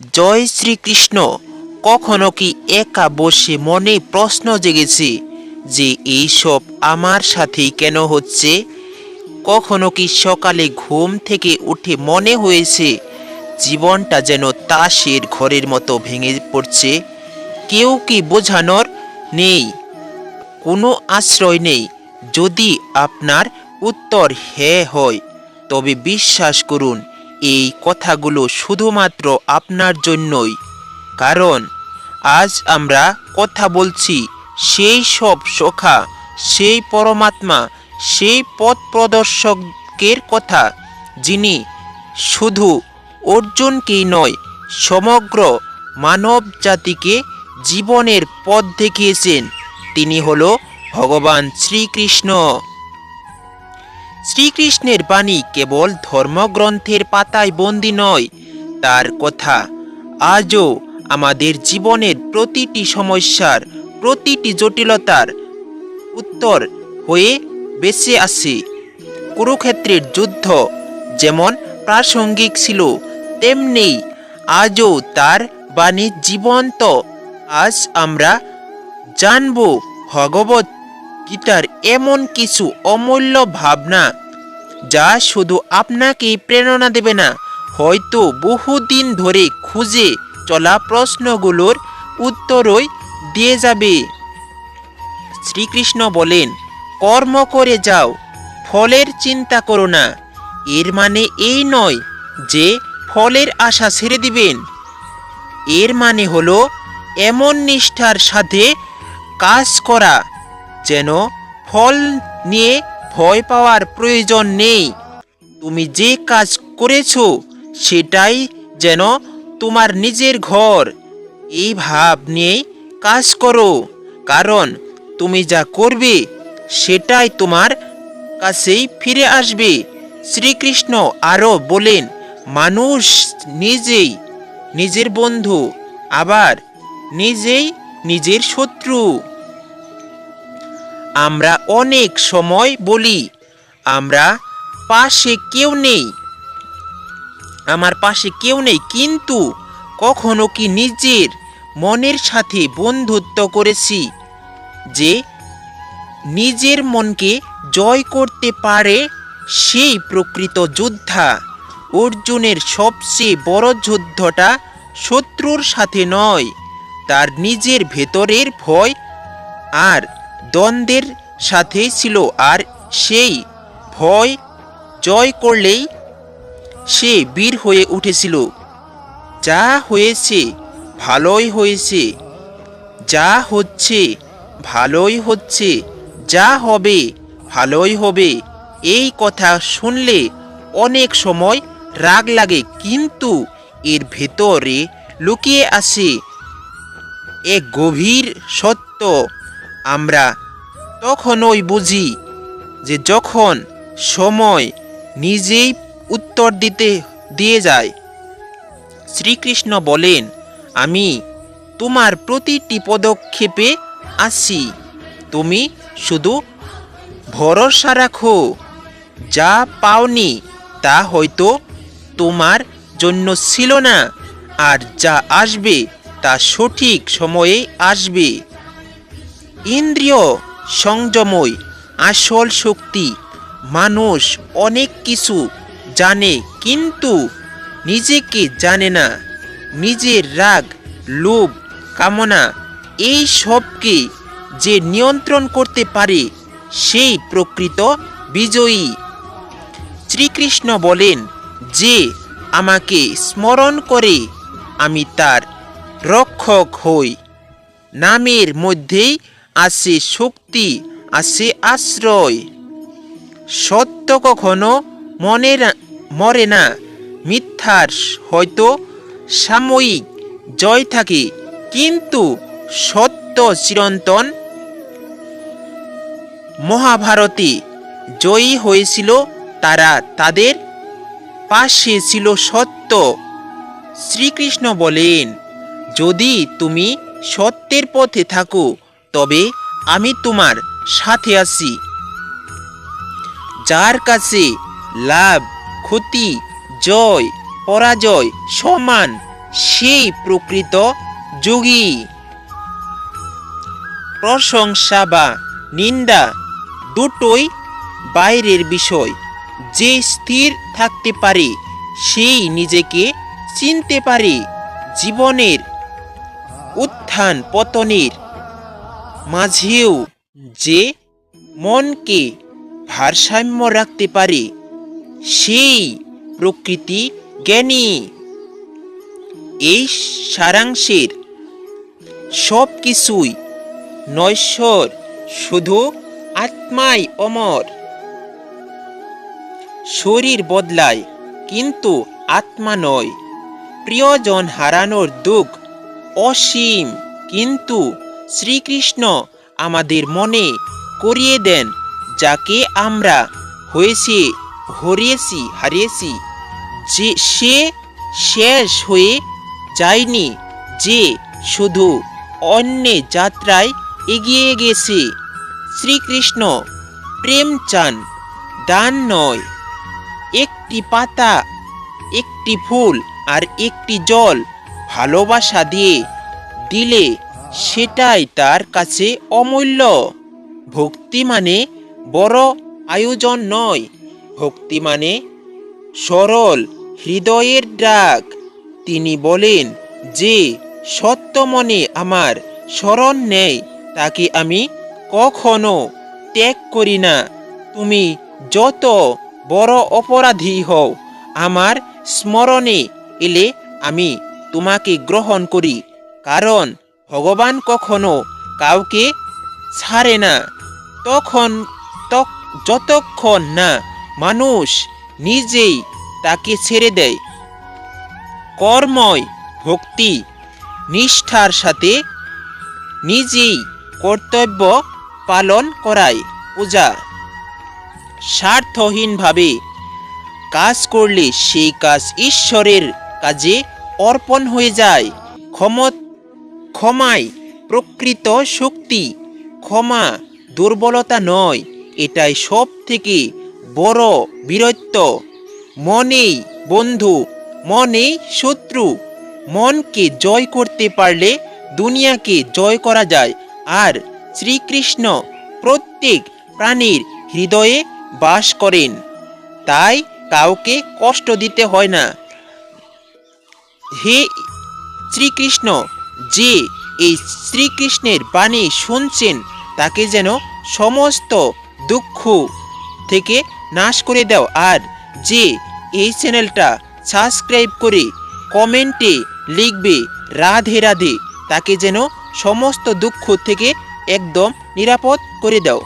জয় শ্রীকৃষ্ণ, কখনো কি একা বসে মনে প্রশ্ন জেগেছে যে এইসব আমার সাথেই কেন হচ্ছে? কখনো কি সকালে ঘুম থেকে উঠে মনে হয়েছে জীবনটা যেন তাসের ঘরের মতো ভেঙে পড়ছে? কেউ কি বোঝানোর নেই, কোনো আশ্রয় নেই। যদি আপনার উত্তর হ্যাঁ হয়, তবে বিশ্বাস করুন এই কথাগুলো শুধুমাত্র আপনার জন্যই। কারণ, আজ আমরা কথা বলছি সেই সব সখা, সেই পরমাত্মা, সেই পথ প্রদর্শকের কথা, যিনি শুধু অর্জুনকেই নয়, সমগ্র মানব জাতিকে জীবনের পথ দেখিয়েছেন। তিনি হল ভগবান শ্রীকৃষ্ণ। শ্রীকৃষ্ণের বাণী কেবল ধর্মগ্রন্থের পাতায় বন্দী নয়, তার কথা। আজও আমাদের জীবনের প্রতিটি সমস্যার, প্রতিটি জটিলতার উত্তর হয়ে বেঁচে আছে। কুরুক্ষেত্রের যুদ্ধ যেমন প্রাসঙ্গিক ছিল, তেমনি আজও তার বাণী জীবন্ত। আজ আমরা জানব ভগবত গীতার এমন কিছু অমূল্য ভাবনা যা শুধু আপনাকেই প্রেরণা দেবে না, হয়তো বহুদিন ধরে খুঁজে চলা প্রশ্নগুলোর উত্তরই দিয়ে যাবে। শ্রীকৃষ্ণ বলেন, কর্ম করে যাও, ফলের চিন্তা করো না। এর মানে এই নয় যে ফলের আশা ছেড়ে দিবেন। এর মানে হলো, এমন নিষ্ঠার সাথে কাজ করা যেন ফল নিয়ে ভয় পাওয়ার প্রয়োজন নেই। তুমি যে কাজ করেছ, সেটাই যেন তোমার নিজের ঘর। এই ভাব নিয়ে কাজ করো, কারণ তুমি যা করবে, সেটাই তোমার কাছেই ফিরে আসবে। শ্রীকৃষ্ণ আরও বলেন, মানুষ নিজেই নিজের বন্ধু, আবার নিজেই নিজের শত্রু। আমরা অনেক সময় বলি, আমরা পাশে কেউ নেই। আমার পাশে কেউ নেই, কিন্তু কখনো কি নিজের মনের সাথে বন্ধুত্ব করেছি যে নিজের মনকে জয় করতে পারে সেই প্রকৃত যোদ্ধা? অর্জুনের সবচেয়ে বড় যুদ্ধটা শত্রুর সাথে নয়, তার নিজের ভেতরের ভয় আর দ্বন্দ্বের সাথে ছিল আর সেই ভয় জয় করলেই সে বীর হয়ে উঠেছিল। যা হয়েছে ভালোই হয়েছে, যা হচ্ছে ভালোই হচ্ছে, যা হবে ভালোই হবে, এই কথা শুনলে অনেক সময় রাগ লাগে, কিন্তু এর ভেতরে লুকিয়ে আসে এক গভীর সত্য। আমরা তখনই বুঝি যে যখন সময় নিজেই উত্তর দিতে, দিয়ে যায়, শ্রীকৃষ্ণ বলেন, আমি তোমার প্রতিটি পদক্ষেপে আসি। তুমি শুধু ভরসা রাখো। যা পাওনি তা হয়তো তোমার জন্য ছিল না। আর যা আসবে তা সঠিক সময়ে আসবে। ইন্দ্রিয় সংযমই আসল শক্তি। মানুষ অনেক কিছু জানে কিন্তু নিজেকে জানে না। নিজের রাগ, লোভ, কামনা, এই সবকে যে নিয়ন্ত্রণ করতে পারে, সেই প্রকৃত বিজয়ী। শ্রীকৃষ্ণ বলেন, যে আমাকে স্মরণ করে, আমি তার রক্ষক হই। নামের মধ্যেই আছে শক্তি আছে আশ্রয়। সত্য কখনো মনে মরে না। মিথ্যার হয়তো সাময়িক জয় থাকে, কিন্তু সত্য চিরন্তন। মহাভারতে জয়ী হয়েছিল তারা তাদের পাশে ছিল সত্য। শ্রীকৃষ্ণ বলেন, যদি তুমি সত্যের পথে থাকো তবে আমি তোমার সাথে আছি। যার কাছে লাভ, ক্ষতি, জয়, পরাজয় সমান, সেই প্রকৃত যোগী। প্রশংসা বা নিন্দা দুটোই বাইরের বিষয়। যে স্থির থাকতে পারে, সেই নিজেকে চিনতে পারে জীবনের উত্থান পতনের মাঝেও যে মনকে ভারসাম্য রাখতে পারে, সেই প্রকৃতি জ্ঞানী। এই সারাংশের সব কিছুই নশ্বর, শুধু আত্মাই অমর। শরীর বদলায়, কিন্তু আত্মা নয়। প্রিয়জন হারানোর দুঃখ অসীম, কিন্তু শ্রীকৃষ্ণ আমাদের মনে করিয়ে দেন, যাকে আমরা হয়েছে, হরিয়েছি, হারিয়েছি। যে সে শেষ হয়ে যায়নি, যে শুধু অন্য যাত্রায় এগিয়ে গেছে। শ্রীকৃষ্ণ প্রেম চান, দান নয়। একটি পাতা, একটি ফুল আর একটি জল ভালোবাসা দিয়ে দিলে সেটাই তার কাছে অমূল্য। ভক্তি মানে বড় আয়োজন নয়। ভক্তি মানে সরল হৃদয়ের ডাক। তিনি বলেন যে, সত্য মনে আমার স্মরণ নেই, তাকে আমি কখনো ত্যাগ করি না। তুমি যত বড় অপরাধী হও, আমার স্মরণে এলে আমি তোমাকে গ্রহণ করি। কারণ ভগবান কখনো কাউকে ছাড়ে না। তখন তক- যতক্ষণ না মানুষ নিজেই তাকে ছেড়ে দেয়। কর্ময় ভক্তি, নিষ্ঠার সাথে নিজেই কর্তব্য পালন করায় পূজা। স্বার্থহীনভাবে কাজ করলে সেই কাজ ঈশ্বরের কাজে অর্পণ হয়ে যায়। ক্ষম ক্ষমাই প্রকৃত শক্তি। ক্ষমা দুর্বলতা নয়, এটাই সব থেকে বড় বীরত্ব। মনেই বন্ধু, মনেই শত্রু। মনকে জয় করতে পারলে দুনিয়াকে জয় করা যায়। আর শ্রীকৃষ্ণ প্রত্যেক প্রাণীর হৃদয়ে বাস করেন। তাই কাউকে কষ্ট দিতে হয় না। হে শ্রীকৃষ্ণ যে এই শ্রীকৃষ্ণের বাণী শুনছেন, তাকে যেন সমস্ত দুঃখ থেকে নাশ করে দাও। আর যে এই চ্যানেলটা সাবস্ক্রাইব করে কমেন্টে লিখবে, রাধে রাধে, তাকে যেন সমস্ত দুঃখ থেকে একদম নিরাপদ করে দাও।